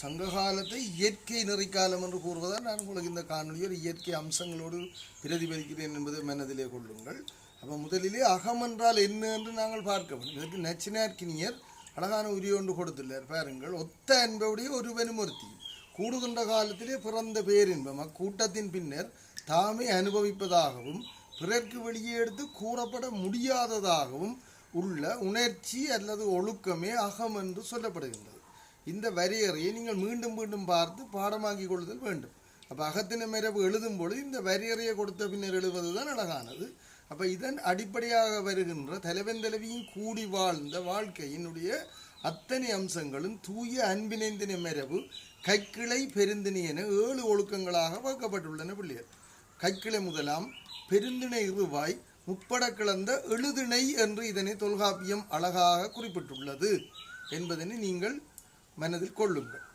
சங்ககாலத்தை இயற்கை நெறிக்காலம் என்று கூறுவதால் நான் உங்களுக்கு இந்த காணொலியில் இயற்கை அம்சங்களோடு பிரதிபலிக்கிறேன் என்பதை மனதிலே கொள்ளுங்கள். அப்போ முதலிலே அகம் என்றால் என்ன என்று நாங்கள் பார்க்க வேண்டும். இதற்கு நச்சினார்கினியர் அழகான உரிய ஒன்று கொடுத்துள்ளார். பாருங்கள் ஒத்த அன்பவுடைய ஒரு ஒருத்தியும் கூடுகின்ற காலத்திலே பிறந்த பேரின்பம் அக்கூட்டத்தின் பின்னர் தாமே அனுபவிப்பதாகவும் பிறர்க்கு வெளியே எடுத்து கூறப்பட முடியாததாகவும் உள்ள உணர்ச்சி அல்லது ஒழுக்கமே அகம் என்று சொல்லப்படுகின்றது. இந்த வரியறையை நீங்கள் மீண்டும் மீண்டும் பார்த்து பாடமாக்கி கொள்ளுதல் வேண்டும். அப்போ அகத்தின மரபு எழுதும் பொழுது இந்த வரையறையை கொடுத்த பின்னர் எழுவது தான் அழகானது. அப்போ இதன் அடிப்படையாக வருகின்ற தலைவன் தலைவியும் கூடி வாழ்ந்த வாழ்க்கையினுடைய அத்தனை அம்சங்களும் தூய அன்பினைந்தின மரபு கைக்கிளை பெருந்தினி என ஏழு ஒழுக்கங்களாக வகுக்கப்பட்டுள்ளன பிள்ளைகள் கைக்கிளை முதலாம் பெருந்திணை இருவாய் முப்பட கிளந்த எழுதிணை என்று இதனை தொல்காப்பியம் அழகாக குறிப்பிட்டுள்ளது. என்பதனை நீங்கள் மனதில் கொள்ளுங்கள்